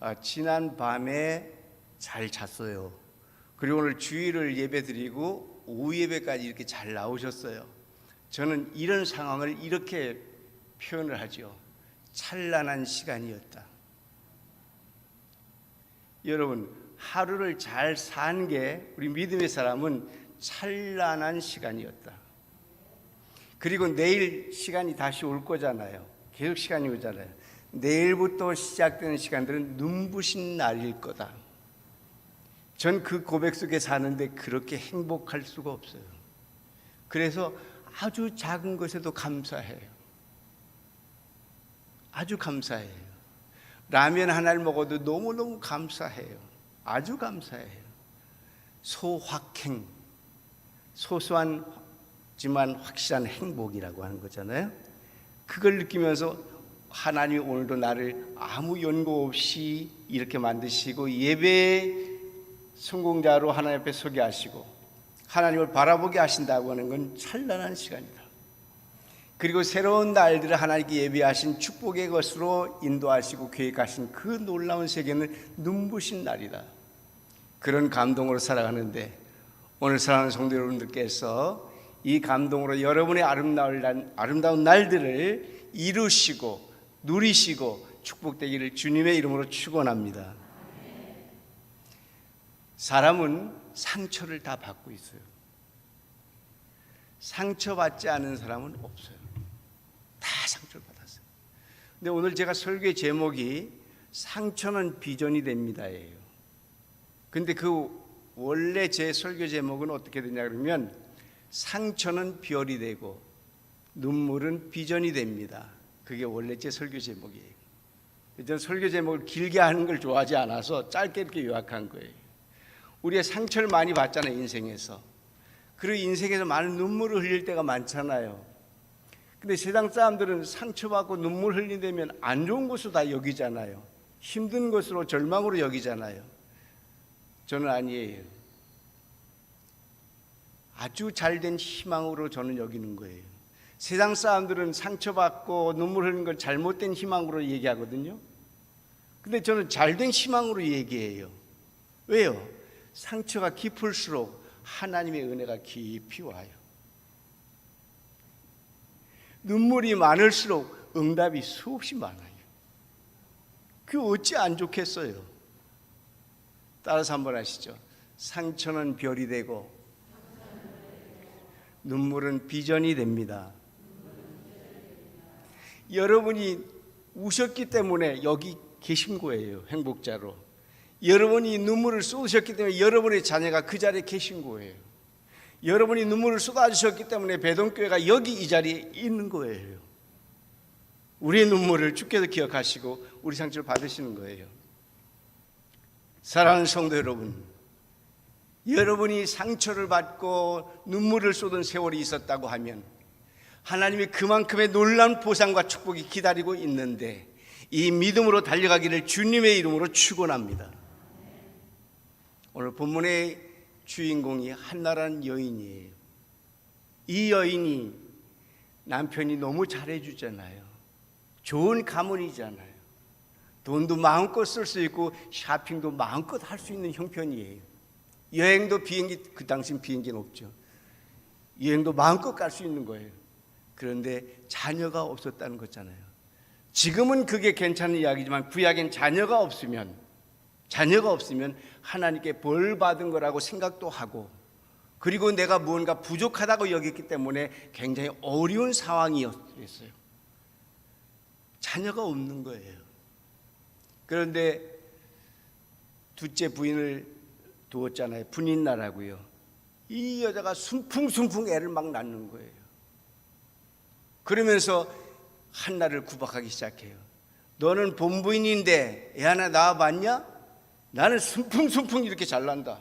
아, 지난 밤에 잘 잤어요. 그리고 오늘 주일을 예배 드리고 오후 예배까지 이렇게 잘 나오셨어요. 저는 이런 상황을 이렇게 표현을 하죠. 찬란한 시간이었다. 여러분, 하루를 잘 산 게 우리 믿음의 사람은 찬란한 시간이었다. 그리고 내일 시간이 다시 올 거잖아요. 계속 시간이 오잖아요. 내일부터 시작되는 시간들은 눈부신 날일 거다. 전 그 고백 속에 사는데 그렇게 행복할 수가 없어요. 그래서 아주 작은 것에도 감사해요. 아주 감사해요. 라면 하나를 먹어도 너무너무 감사해요. 아주 감사해요. 소확행, 소소한지만 확실한 행복이라고 하는 거잖아요. 그걸 느끼면서 하나님이 오늘도 나를 아무 연고 없이 이렇게 만드시고 예배 성공자로 하나님 앞에 서게 하시고 하나님을 바라보게 하신다고 하는 건 찬란한 시간이다. 그리고 새로운 날들을 하나님께 예비하신 축복의 것으로 인도하시고 계획하신 그 놀라운 세계는 눈부신 날이다. 그런 감동으로 살아가는데 오늘 사랑하는 성도 여러분들께서 이 감동으로 여러분의 아름다운 날들을 이루시고 누리시고 축복되기를 주님의 이름으로 축원합니다. 사람은 상처를 다 받고 있어요. 상처받지 않은 사람은 없어요. 다 상처를 받았어요. 근데 오늘 제가 설교의 제목이 상처는 비전이 됩니다예요. 근데 그 원래 제 설교 제목은 어떻게 되냐 그러면 상처는 별이 되고 눈물은 비전이 됩니다. 그게 원래 제 설교 제목이에요. 저는 설교 제목을 길게 하는 걸 좋아하지 않아서 짧게 이렇게 요약한 거예요. 우리가 상처를 많이 받잖아요, 인생에서. 그리고 인생에서 많은 눈물을 흘릴 때가 많잖아요. 근데 세상 사람들은 상처받고 눈물 흘리면 안 좋은 것으로 다 여기잖아요. 힘든 것으로 절망으로 여기잖아요. 저는 아니에요. 아주 잘된 희망으로 저는 여기는 거예요. 세상 사람들은 상처받고 눈물 흘리는 걸 잘못된 희망으로 얘기하거든요. 근데 저는 잘된 희망으로 얘기해요. 왜요? 상처가 깊을수록 하나님의 은혜가 깊이 와요. 눈물이 많을수록 응답이 수없이 많아요. 그 어찌 안 좋겠어요? 따라서 한번 하시죠. 상처는 별이 되고 눈물은 비전이 됩니다. 여러분이 우셨기 때문에 여기 계신 거예요. 행복자로. 여러분이 눈물을 쏟으셨기 때문에 여러분의 자녀가 그 자리에 계신 거예요. 여러분이 눈물을 쏟아주셨기 때문에 배동교회가 여기 이 자리에 있는 거예요. 우리의 눈물을 주께서 기억하시고 우리 상처를 받으시는 거예요. 사랑하는 성도 여러분, 여러분이 상처를 받고 눈물을 쏟은 세월이 있었다고 하면 하나님이 그만큼의 놀라운 보상과 축복이 기다리고 있는데 이 믿음으로 달려가기를 주님의 이름으로 축원합니다. 오늘 본문의 주인공이 한나라는 여인이에요. 이 여인이 남편이 너무 잘해주잖아요. 좋은 가문이잖아요. 돈도 마음껏 쓸 수 있고 쇼핑도 마음껏 할 수 있는 형편이에요. 여행도 비행기 그 당시 비행기는 없죠. 여행도 마음껏 갈 수 있는 거예요. 그런데 자녀가 없었다는 거잖아요. 지금은 그게 괜찮은 이야기지만 구약엔 자녀가 없으면 자녀가 없으면 하나님께 벌 받은 거라고 생각도 하고 그리고 내가 무언가 부족하다고 여겼기 때문에 굉장히 어려운 상황이었어요. 자녀가 없는 거예요. 그런데 둘째 부인을 두었잖아요. 분인 나라고요. 이 여자가 순풍순풍 애를 막 낳는 거예요. 그러면서 한나를 구박하기 시작해요. 너는 본부인인데 애 하나 낳아봤냐? 나는 순풍순풍 이렇게 잘난다.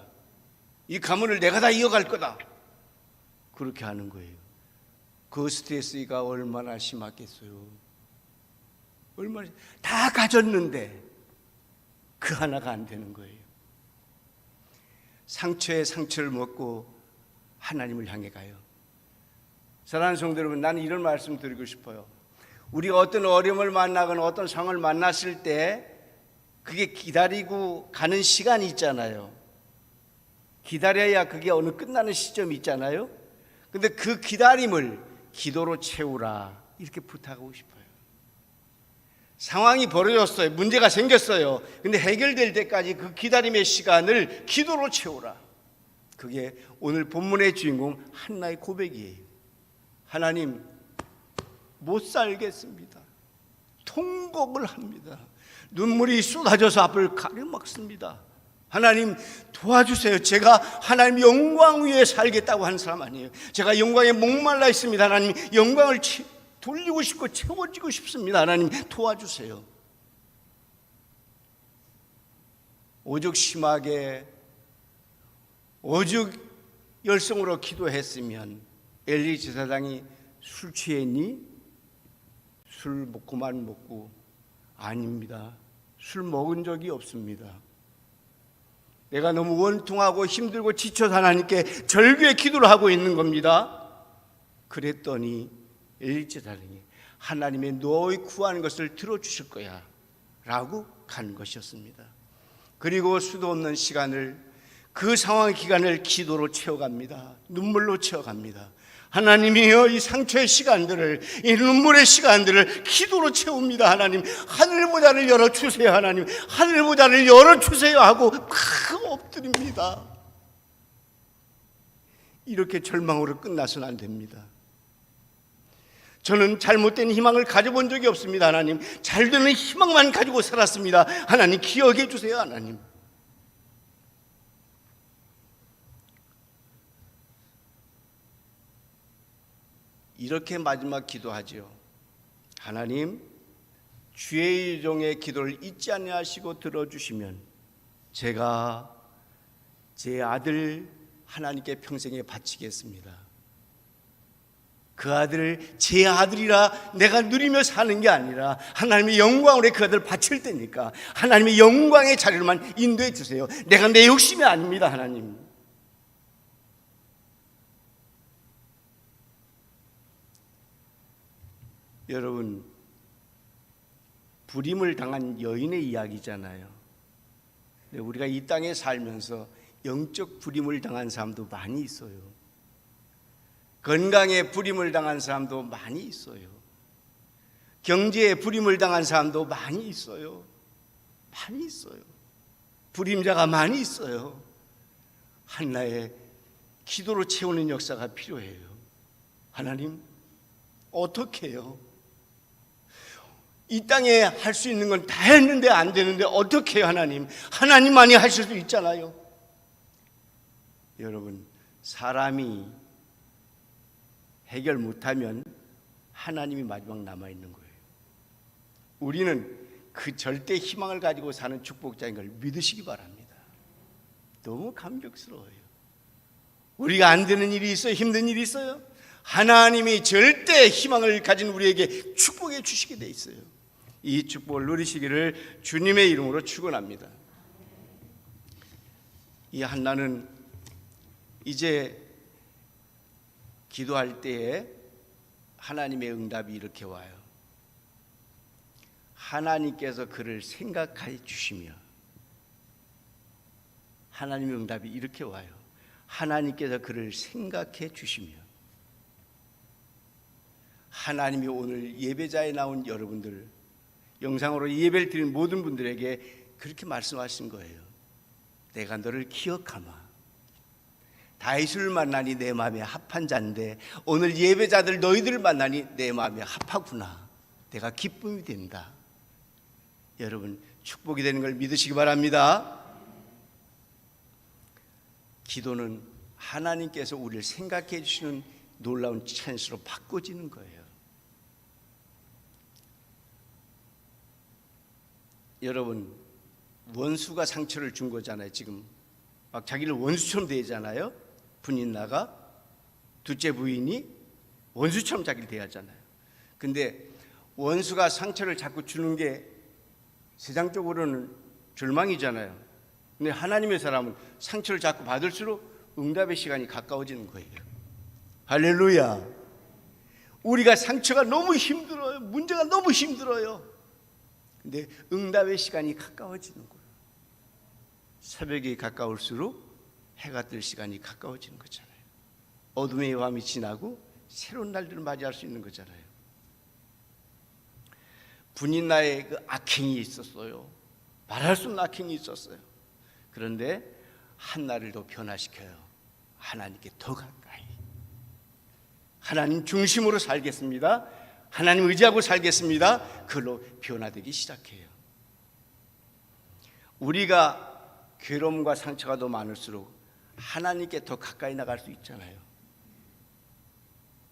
이 가문을 내가 다 이어갈 거다. 그렇게 하는 거예요. 그 스트레스가 얼마나 심하겠어요. 얼마나 다 가졌는데 그 하나가 안 되는 거예요. 상처에 상처를 먹고 하나님을 향해 가요. 사랑하는 성도 여러분, 나는 이런 말씀 드리고 싶어요. 우리가 어떤 어려움을 만나거나 어떤 상황을 만났을 때 그게 기다리고 가는 시간이 있잖아요. 기다려야 그게 어느 끝나는 시점이 있잖아요. 근데 그 기다림을 기도로 채우라 이렇게 부탁하고 싶어요. 상황이 벌어졌어요. 문제가 생겼어요. 근데 해결될 때까지 그 기다림의 시간을 기도로 채우라. 그게 오늘 본문의 주인공 한나의 고백이에요. 하나님 못 살겠습니다. 통곡을 합니다. 눈물이 쏟아져서 앞을 가려막습니다. 하나님 도와주세요. 제가 하나님 영광 위에 살겠다고 하는 사람 아니에요. 제가 영광에 목말라 있습니다. 하나님 영광을 채- 돌리고 싶고 채워지고 싶습니다. 하나님 도와주세요. 오죽 심하게 오죽 열성으로 기도했으면 엘리 제사장이 술 취했니? 술 먹고만 먹고 아닙니다. 술 먹은 적이 없습니다. 내가 너무 원통하고 힘들고 지쳐서 하나님께 절규의 기도를 하고 있는 겁니다. 그랬더니 엘리 제사장이 하나님의 너희 구하는 것을 들어주실 거야 라고 간 것이었습니다. 그리고 수도 없는 시간을 그 상황 기간을 기도로 채워갑니다. 눈물로 채워갑니다. 하나님이여 이 상처의 시간들을 이 눈물의 시간들을 기도로 채웁니다. 하나님 하늘 보좌를 열어 주세요. 하나님 하늘 보좌를 열어 주세요 하고 팍 엎드립니다. 이렇게 절망으로 끝나서는 안 됩니다. 저는 잘못된 희망을 가져본 적이 없습니다. 하나님 잘 되는 희망만 가지고 살았습니다. 하나님 기억해 주세요. 하나님. 이렇게 마지막 기도하지요. 하나님, 주의 종의 기도를 잊지 아니하시고 들어주시면 제가 제 아들 하나님께 평생에 바치겠습니다. 그 아들을 제 아들이라 내가 누리며 사는 게 아니라 하나님의 영광으로 그 아들을 바칠 때니까 하나님의 영광의 자리로만 인도해 주세요. 내가 내 욕심이 아닙니다, 하나님. 여러분 불임을 당한 여인의 이야기잖아요. 우리가 이 땅에 살면서 영적 불임을 당한 사람도 많이 있어요. 건강에 불임을 당한 사람도 많이 있어요. 경제에 불임을 당한 사람도 많이 있어요. 많이 있어요. 불임자가 많이 있어요. 한나의 기도로 채우는 역사가 필요해요. 하나님, 어떻게 해요? 이 땅에 할 수 있는 건 다 했는데 안 되는데 어떻게 해요, 하나님? 하나님만이 하실 수 있잖아요. 여러분, 사람이 해결 못하면 하나님이 마지막 남아 있는 거예요. 우리는 그 절대 희망을 가지고 사는 축복자인 걸 믿으시기 바랍니다. 너무 감격스러워요. 우리가 안 되는 일이 있어요? 힘든 일이 있어요? 하나님이 절대 희망을 가진 우리에게 축복해 주시게 돼 있어요. 이 축복을 누리시기를 주님의 이름으로 축원합니다. 이 한나는 이제 기도할 때에 하나님의 응답이 이렇게 와요. 하나님께서 그를 생각해 주시며 하나님의 응답이 이렇게 와요. 하나님께서 그를 생각해 주시며 하나님이 오늘 예배자에 나온 여러분들 영상으로 예배를 드린 모든 분들에게 그렇게 말씀하신 거예요. 내가 너를 기억하마. 다윗을 만나니 내 마음에 합한 자인데 오늘 예배자들 너희들을 만나니 내 마음에 합하구나. 내가 기쁨이 된다. 여러분 축복이 되는 걸 믿으시기 바랍니다. 기도는 하나님께서 우리를 생각해 주시는 놀라운 찬스로 바꿔지는 거예요. 여러분 원수가 상처를 준 거잖아요. 지금 막 자기를 원수처럼 대하잖아요. 분인 나가 둘째 부인이 원수처럼 자기를 대하잖아요. 근데 원수가 상처를 자꾸 주는 게 세상적으로는 절망이잖아요. 근데 하나님의 사람은 상처를 자꾸 받을수록 응답의 시간이 가까워지는 거예요. 할렐루야. 우리가 상처가 너무 힘들어요. 문제가 너무 힘들어요. 근데 응답의 시간이 가까워지는 거예요. 새벽이 가까울수록 해가 뜰 시간이 가까워지는 거잖아요. 어둠의 밤이 지나고 새로운 날들을 맞이할 수 있는 거잖아요. 분인 나의 그 악행이 있었어요. 말할 수 없는 악행이 있었어요. 그런데 한나를 더 변화시켜요. 하나님께 더 가까이. 하나님 중심으로 살겠습니다. 하나님 의지하고 살겠습니다. 그걸로 변화되기 시작해요. 우리가 괴로움과 상처가 더 많을수록 하나님께 더 가까이 나갈 수 있잖아요.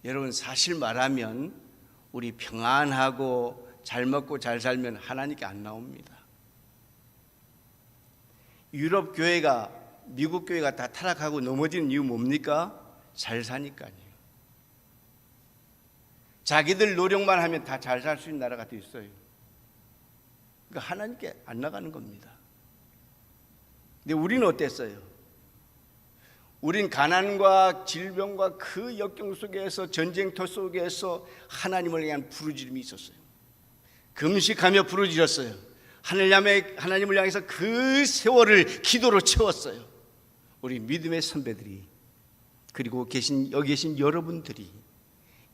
여러분 사실 말하면 우리 평안하고 잘 먹고 잘 살면 하나님께 안 나옵니다. 유럽 교회가 미국 교회가 다 타락하고 넘어지는 이유 뭡니까? 잘 사니까요. 자기들 노력만 하면 다 잘 살 수 있는 나라가 돼 있어요. 그러니까 하나님께 안 나가는 겁니다. 근데 우리는 어땠어요? 우린 가난과 질병과 그 역경 속에서 전쟁터 속에서 하나님을 향한 부르짖음이 있었어요. 금식하며 부르짖었어요. 하나님을 향해서 그 세월을 기도로 채웠어요. 우리 믿음의 선배들이 그리고 계신 여기 계신 여러분들이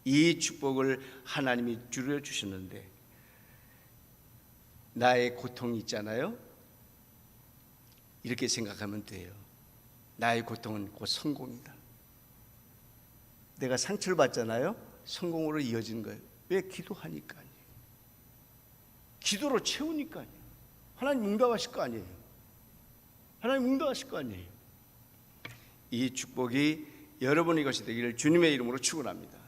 이 축복을 하나님이 주려 주셨는데 나의 고통이 있잖아요. 이렇게 생각하면 돼요. 나의 고통은 곧 성공이다. 내가 상처를 받잖아요. 성공으로 이어지는 거예요. 왜 기도하니까요. 기도로 채우니까요. 하나님 응답하실 거 아니에요. 하나님 응답하실 거 아니에요. 이 축복이 여러분의 것이 되기를 주님의 이름으로 축원합니다.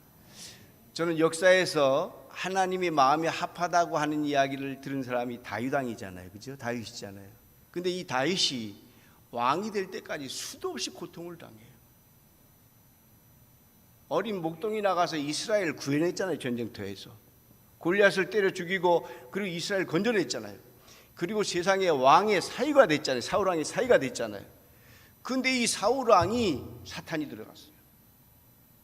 저는 역사에서 하나님이 마음이 합하다고 하는 이야기를 들은 사람이 다윗 왕이잖아요. 그죠? 다윗이잖아요. 근데 이 다윗이 왕이 될 때까지 수도 없이 고통을 당해요. 어린 목동이 나가서 이스라엘 구해냈잖아요. 전쟁터에서. 골리앗을 때려 죽이고 그리고 이스라엘 건져냈잖아요. 그리고 세상에 왕의 사위가 됐잖아요. 사울 왕의 사위가 됐잖아요. 근데 이 사울 왕이 사탄이 들어갔어요.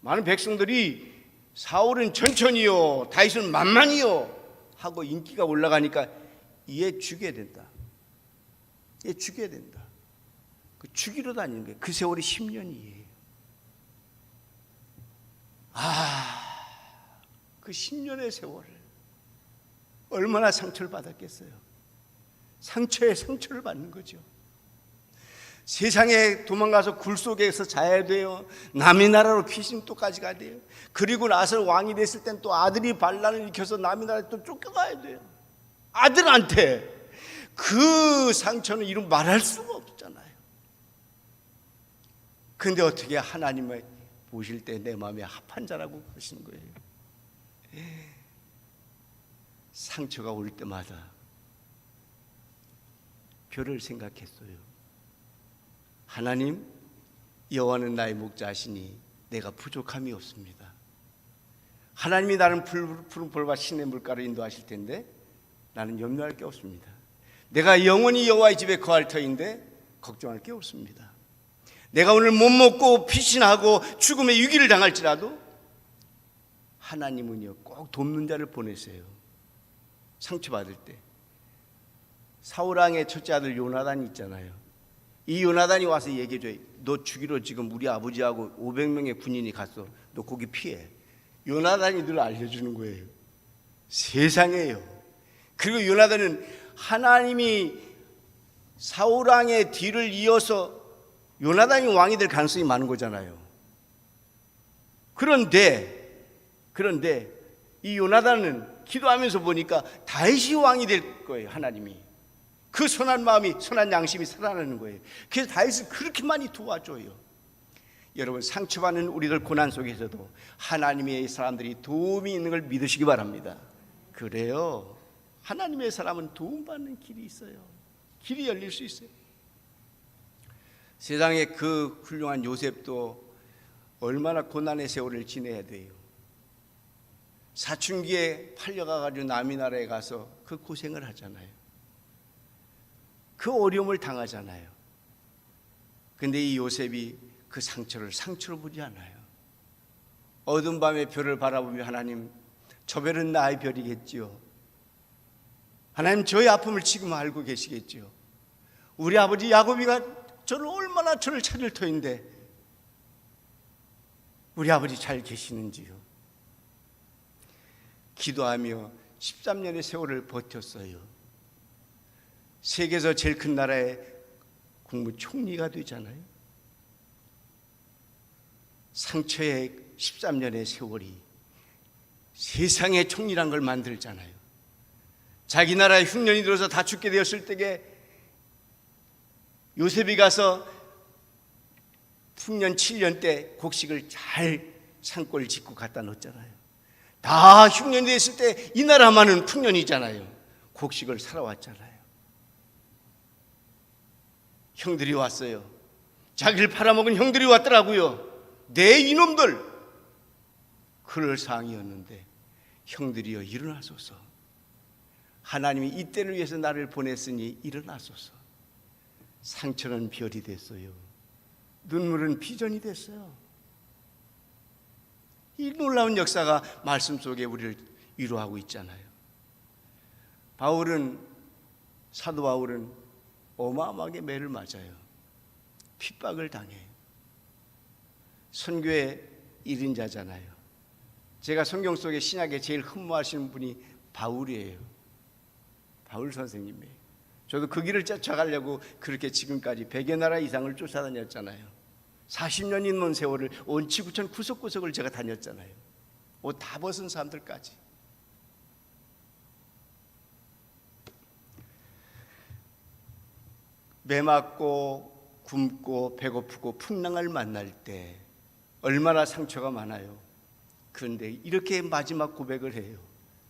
많은 백성들이 사울은 천천히요, 다윗은 만만히요 하고 인기가 올라가니까 얘 죽여야 된다. 얘 죽여야 된다. 그 죽이러 다니는 거예요. 그 세월이 10년이에요. 아, 그 10년의 세월을 얼마나 상처를 받았겠어요. 상처에 상처를 받는 거죠. 세상에 도망가서 굴 속에서 자야 돼요. 남의 나라로 피신또까지 가야 돼요. 그리고 나서 왕이 됐을 땐 또 아들이 반란을 일으켜서 남의 나라에 또 쫓겨가야 돼요. 아들한테 그 상처는 이루 말할 수가 없잖아요. 근데 어떻게 하나님을 보실 때 내 마음에 합한 자라고 그러시는 거예요. 상처가 올 때마다 별을 생각했어요. 하나님, 여호와는 나의 목자시니 내가 부족함이 없습니다. 하나님이 나는 푸른 풀과 신의 물가로 인도하실 텐데 나는 염려할 게 없습니다. 내가 영원히 여호와의 집에 거할 터인데 걱정할 게 없습니다. 내가 오늘 못 먹고 피신하고 죽음의 위기를 당할지라도 하나님은요 꼭 돕는 자를 보내세요. 상처 받을 때 사울 왕의 첫째 아들 요나단이 있잖아요. 이 요나단이 와서 얘기해줘요. 너 죽이러 지금 우리 아버지하고 500명의 군인이 갔어. 너 거기 피해. 요나단이 늘 알려주는 거예요. 세상에요. 그리고 요나단은 하나님이 사울 왕의 뒤를 이어서 요나단이 왕이 될 가능성이 많은 거잖아요. 그런데 그런데 이 요나단은 기도하면서 보니까 다윗이 왕이 될 거예요. 하나님이 그 선한 마음이 선한 양심이 살아나는 거예요. 그래서 다윗을 그렇게 많이 도와줘요. 여러분 상처받는 우리들 고난 속에서도 하나님의 사람들이 도움이 있는 걸 믿으시기 바랍니다. 그래요. 하나님의 사람은 도움받는 길이 있어요. 길이 열릴 수 있어요. 세상에 그 훌륭한 요셉도 얼마나 고난의 세월을 지내야 돼요. 사춘기에 팔려가 가지고 남이 나라에 가서 그 고생을 하잖아요. 그 어려움을 당하잖아요. 근데 이 요셉이 그 상처를 상처로 보지 않아요. 어두운 밤에 별을 바라보며 하나님, 저 별은 나의 별이겠지요. 하나님 저의 아픔을 지금 알고 계시겠죠. 우리 아버지 야곱이가 저를 얼마나 저를 찾을 터인데 우리 아버지 잘 계시는지요. 기도하며 13년의 세월을 버텼어요. 세계에서 제일 큰 나라의 국무총리가 되잖아요. 상처의 13년의 세월이 세상의 총리란 걸 만들잖아요. 자기 나라의 흉년이 들어서 다 죽게 되었을 때에 요셉이 가서 풍년 7년 때 곡식을 잘 산골 짓고 갖다 놓았잖아요. 다 흉년이 됐을 때 이 나라만은 풍년이잖아요. 곡식을 살아왔잖아요. 형들이 왔어요. 자기를 팔아먹은 형들이 왔더라고요. 내 이놈들! 그럴 상황이었는데 형들이여 일어나소서. 하나님이 이 때를 위해서 나를 보냈으니 일어나소서. 상처는 별이 됐어요. 눈물은 비전이 됐어요. 이 놀라운 역사가 말씀 속에 우리를 위로하고 있잖아요. 바울은 사도 바울은 어마어마하게 매를 맞아요. 핍박을 당해요. 선교의 1인자잖아요. 제가 성경 속에 신약에 제일 흠모하시는 분이 바울이에요. 바울 선생님이에요. 저도 그 길을 쫓아가려고 그렇게 지금까지 100여 나라 이상을 쫓아다녔잖아요. 40년이 넘은 세월을 온 지구촌 구석구석을 제가 다녔잖아요. 옷 다 벗은 사람들까지. 매 맞고 굶고 배고프고 풍랑을 만날 때 얼마나 상처가 많아요. 그런데 이렇게 마지막 고백을 해요.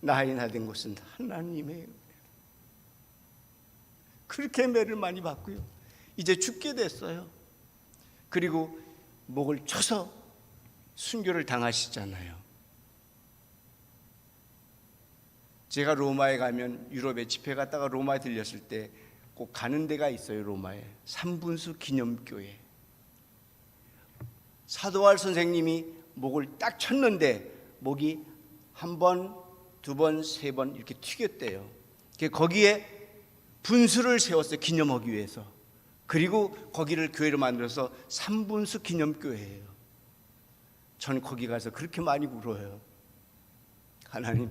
나의 나된 곳은 하나님의 그렇게 매를 많이 받고요. 이제 죽게 됐어요. 그리고 목을 쳐서 순교를 당하시잖아요. 제가 로마에 가면 유럽에 집회 갔다가 로마에 들렸을 때 꼭 가는 데가 있어요, 로마에. 삼분수 기념교회. 사도할 선생님이 목을 딱 쳤는데 목이 한 번, 두 번, 세 번 이렇게 튀겼대요. 거기에 분수를 세웠어요. 기념하기 위해서. 그리고 거기를 교회로 만들어서 삼분수 기념교회예요. 저는 거기 가서 그렇게 많이 울어요. 하나님,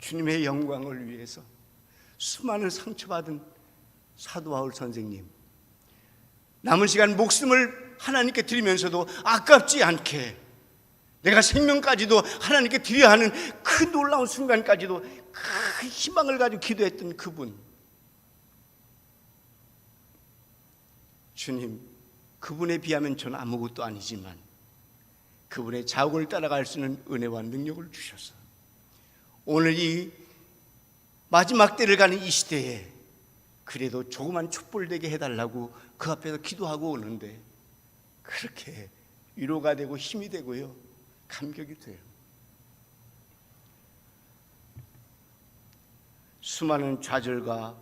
주님의 영광을 위해서 수많은 상처받은 사도 바울 선생님, 남은 시간 목숨을 하나님께 드리면서도 아깝지 않게 내가 생명까지도 하나님께 드려야 하는 그 놀라운 순간까지도 그 희망을 가지고 기도했던 그분. 주님, 그분에 비하면 저는 아무것도 아니지만 그분의 자욱을 따라갈 수 있는 은혜와 능력을 주셔서 오늘 이 마지막 때를 가는 이 시대에 그래도 조그만 촛불 되게 해달라고 그 앞에서 기도하고 오는데 그렇게 위로가 되고 힘이 되고요. 감격이 돼요. 수많은 좌절과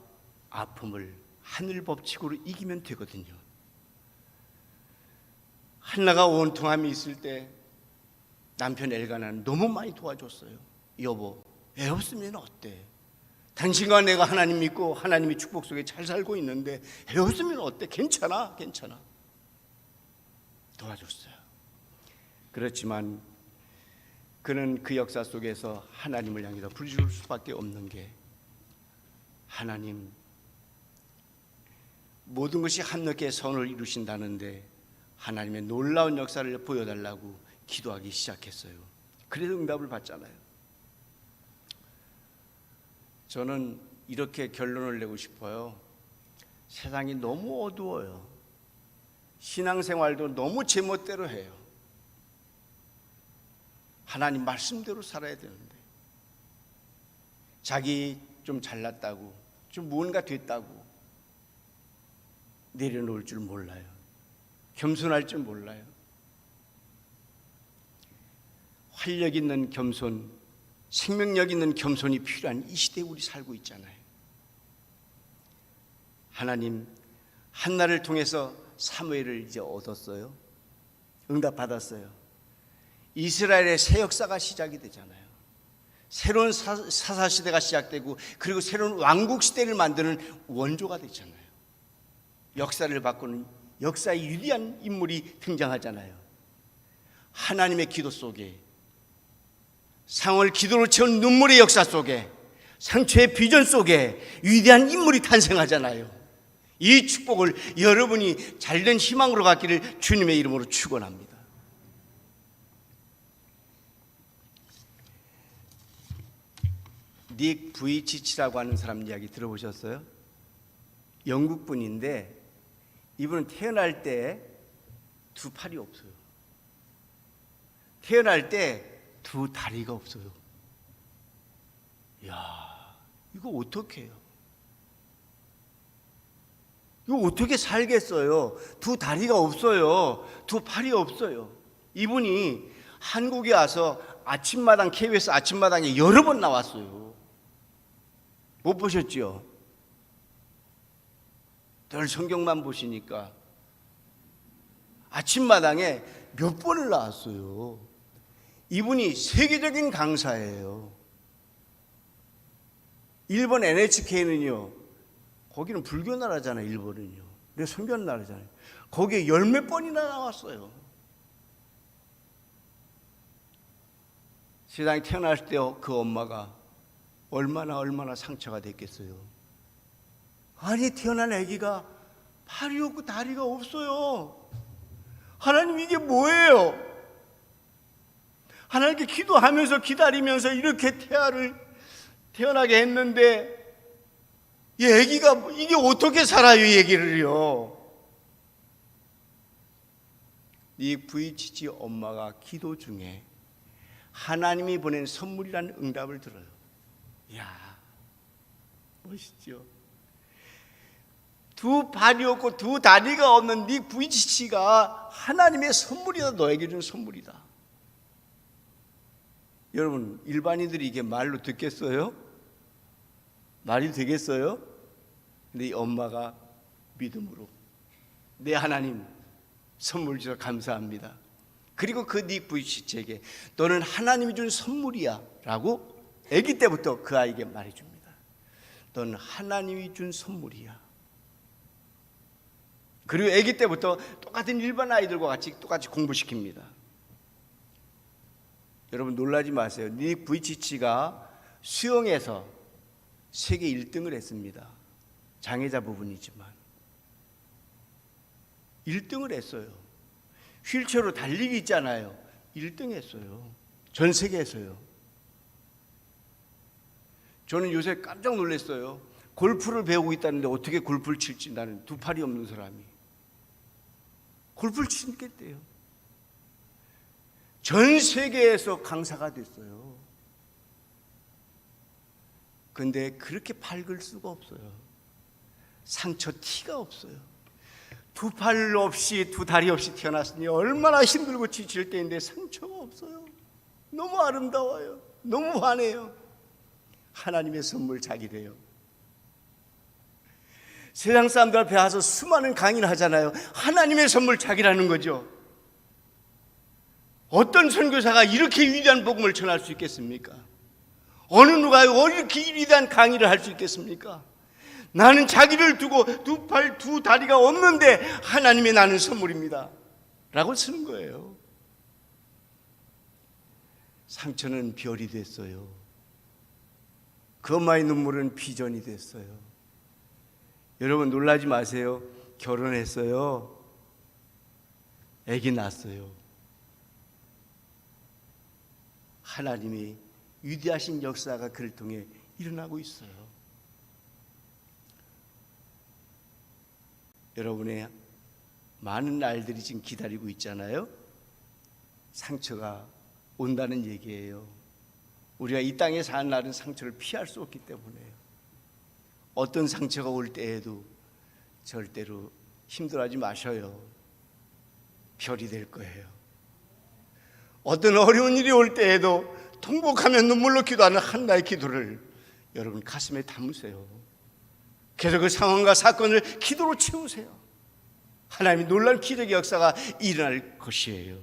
아픔을 하늘 법칙으로 이기면 되거든요. 한나가 온통함이 있을 때 남편 엘가나는 너무 많이 도와줬어요. 여보, 애 없으면 어때? 당신과 내가 하나님 믿고 하나님의 축복 속에 잘 살고 있는데 애 없으면 어때? 괜찮아, 괜찮아. 도와줬어요. 그렇지만 그는 그 역사 속에서 하나님을 향해 서 부르실 수밖에 없는 게 하나님 모든 것이 함께 선을 이루신다는데 하나님의 놀라운 역사를 보여달라고 기도하기 시작했어요. 그래서 응답을 받잖아요. 저는 이렇게 결론을 내고 싶어요. 세상이 너무 어두워요. 신앙생활도 너무 제멋대로 해요. 하나님 말씀대로 살아야 되는데 자기 좀 잘났다고 좀 무언가 됐다고 내려놓을 줄 몰라요. 겸손할 줄 몰라요. 활력 있는 겸손, 생명력 있는 겸손이 필요한 이 시대에 우리 살고 있잖아요. 하나님 한나를 통해서 사무엘을 이제 얻었어요. 응답 받았어요. 이스라엘의 새 역사가 시작이 되잖아요. 새로운 사, 사사 시대가 시작되고 그리고 새로운 왕국 시대를 만드는 원조가 됐잖아요. 역사를 바꾸는 역사의 유리한 인물이 등장하잖아요. 하나님의 기도 속에 상을 기도로 채운 눈물의 역사 속에 상처의 비전 속에 위대한 인물이 탄생하잖아요. 이 축복을 여러분이 잘된 희망으로 갖기를 주님의 이름으로 축원합니다. 닉 부이치치라고 하는 사람 이야기 들어보셨어요? 영국 분인데 이분은 태어날 때 두 팔이 없어요. 태어날 때 두 다리가 없어요. 야, 이거 어떻게 해요? 이거 어떻게 살겠어요? 두 다리가 없어요. 두 팔이 없어요. 이분이 한국에 와서 아침마당 KBS 아침마당에 여러 번 나왔어요. 못 보셨죠? 늘 성경만 보시니까 아침마당에 몇 번을 나왔어요. 이분이 세계적인 강사예요. 일본 NHK는요, 거기는 불교 나라잖아요, 일본은요. 근데 선교하는 나라잖아요. 거기에 열 몇 번이나 나왔어요. 세상에 태어났을 때그 엄마가 얼마나 얼마나 상처가 됐겠어요. 아니 태어난 아기가 팔이 없고 다리가 없어요. 하나님 이게 뭐예요? 하나님께 기도하면서 기다리면서 이렇게 태아를 태어나게 했는데 이 아기가 이게 어떻게 살아요, 이 아기를요? 이 VCC 엄마가 기도 중에 하나님이 보낸 선물이라는 응답을 들어요. 이야, 멋있죠? 두 발이 없고 두 다리가 없는 네 VCC가 하나님의 선물이다, 너에게 준 선물이다. 여러분, 일반인들이 이게 말로 듣겠어요? 말이 되겠어요? 근데 이 엄마가 믿음으로 내 하나님 선물 주셔서 감사합니다. 그리고 그네 VCC에게 너는 하나님이 준 선물이야 라고 아기 때부터 그 아이에게 말해 줍니다. 너는 하나님이 준 선물이야. 그리고 아기 때부터 똑같은 일반 아이들과 같이 똑같이 공부시킵니다. 여러분 놀라지 마세요. 닉 부이치치가 수영에서 세계 1등을 했습니다. 장애자 부분이지만 1등을 했어요. 휠체어로 달리기 있잖아요. 1등 했어요. 전 세계에서요. 저는 요새 깜짝 놀랐어요. 골프를 배우고 있다는데 어떻게 골프를 칠지 나는 두 팔이 없는 사람이. 골프를 치겠대요. 전 세계에서 강사가 됐어요. 근데 그렇게 밝을 수가 없어요. 상처 티가 없어요. 두 팔 없이 두 다리 없이 태어났으니 얼마나 힘들고 지칠 때인데 상처가 없어요. 너무 아름다워요. 너무 환해요. 하나님의 선물 자기래요. 세상 사람들 앞에 와서 수많은 강의를 하잖아요. 하나님의 선물 자기라는 거죠. 어떤 선교사가 이렇게 위대한 복음을 전할 수 있겠습니까? 어느 누가 이렇게 위대한 강의를 할 수 있겠습니까? 나는 자기를 두고 두 팔, 두 다리가 없는데 하나님의 나는 선물입니다. 라고 쓰는 거예요. 상처는 별이 됐어요. 그 엄마의 눈물은 비전이 됐어요. 여러분 놀라지 마세요. 결혼했어요. 아기 낳았어요. 하나님이 위대하신 역사가 그를 통해 일어나고 있어요. 여러분의 많은 날들이 지금 기다리고 있잖아요. 상처가 온다는 얘기예요. 우리가 이 땅에 사는 날은 상처를 피할 수 없기 때문에요. 어떤 상처가 올 때에도 절대로 힘들어하지 마셔요. 별이 될 거예요. 어떤 어려운 일이 올 때에도 통곡하며 눈물로 기도하는 한나의 기도를 여러분 가슴에 담으세요. 계속 그 상황과 사건을 기도로 채우세요. 하나님이 놀란 기적의 역사가 일어날 것이에요.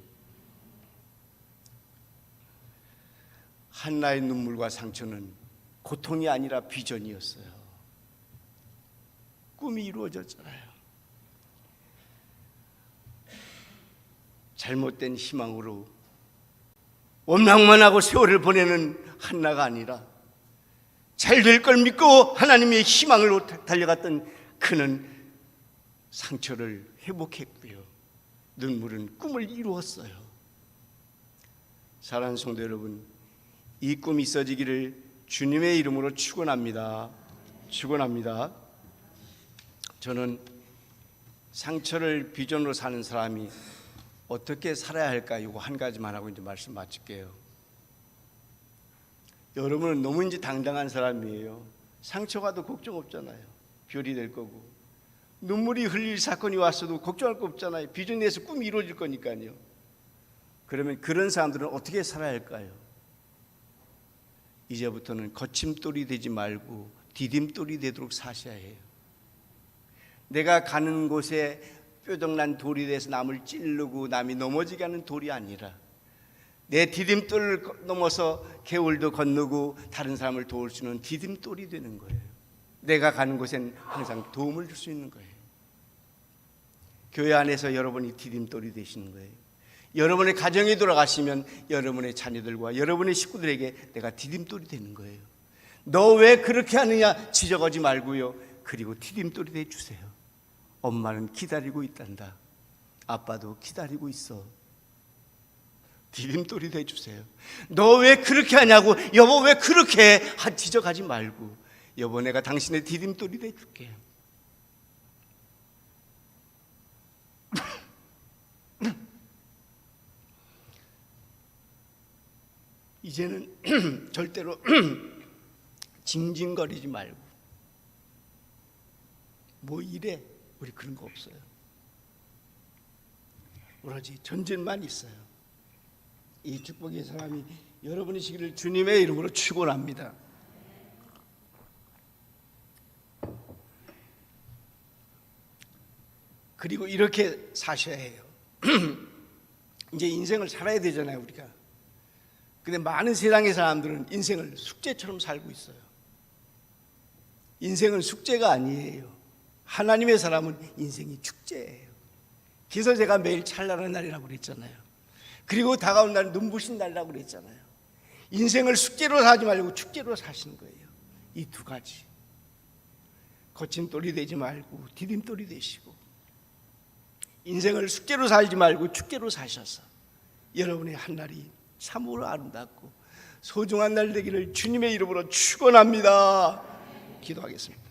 한나의 눈물과 상처는 고통이 아니라 비전이었어요. 꿈이 이루어졌잖아요. 잘못된 희망으로 원망만 하고 세월을 보내는 한나가 아니라 잘 될 걸 믿고 하나님의 희망을 달려갔던 그는 상처를 회복했고요. 눈물은 꿈을 이루었어요. 사랑하는 성도 여러분, 이 꿈이 있어지기를 주님의 이름으로 축원합니다. 축원합니다. 저는 상처를 비전으로 사는 사람이 어떻게 살아야 할까 이거 한 가지만 하고 이제 말씀 마칠게요. 여러분은 너무 이제 당당한 사람이에요. 상처가도 걱정 없잖아요. 별이 될 거고 눈물이 흘릴 사건이 왔어도 걱정할 거 없잖아요. 비전 내에서 꿈이 이루어질 거니까요. 그러면 그런 사람들은 어떻게 살아야 할까요? 이제부터는 거침돌이 되지 말고 디딤돌이 되도록 사셔야 해요. 내가 가는 곳에 뾰족난 돌이 돼서 남을 찌르고 남이 넘어지게 하는 돌이 아니라 내 디딤돌을 넘어서 개울도 건너고 다른 사람을 도울 수 있는 디딤돌이 되는 거예요. 내가 가는 곳엔 항상 도움을 줄 수 있는 거예요. 교회 안에서 여러분이 디딤돌이 되시는 거예요. 여러분의 가정에 돌아가시면 여러분의 자녀들과 여러분의 식구들에게 내가 디딤돌이 되는 거예요. 너 왜 그렇게 하느냐 지적하지 말고요. 그리고 디딤돌이 돼 주세요. 엄마는 기다리고 있단다. 아빠도 기다리고 있어. 디딤돌이 돼 주세요. 너 왜 그렇게 하냐고 여보 왜 그렇게 해? 하 지적하지 말고 여보 내가 당신의 디딤돌이 돼 줄게. 이제는 절대로 징징거리지 말고 뭐 이래 우리 그런 거 없어요. 오로지 전진만 있어요. 이 축복의 사람이 여러분이시기를 주님의 이름으로 축원합니다. 그리고 이렇게 사셔야 해요. 이제 인생을 살아야 되잖아요, 우리가. 근데 많은 세상의 사람들은 인생을 숙제처럼 살고 있어요. 인생은 숙제가 아니에요. 하나님의 사람은 인생이 축제예요. 그래서 제가 매일 찰나는 날이라고 그랬잖아요. 그리고 다가온 날은 눈부신 날이라고 그랬잖아요. 인생을 숙제로 사지 말고 축제로 사시는 거예요. 이 두 가지. 거친 돌이 되지 말고 디딤돌이 되시고 인생을 숙제로 살지 말고 축제로 사셔서 여러분의 한 날이 참으로 아름답고 소중한 날 되기를 주님의 이름으로 축원합니다. 기도하겠습니다.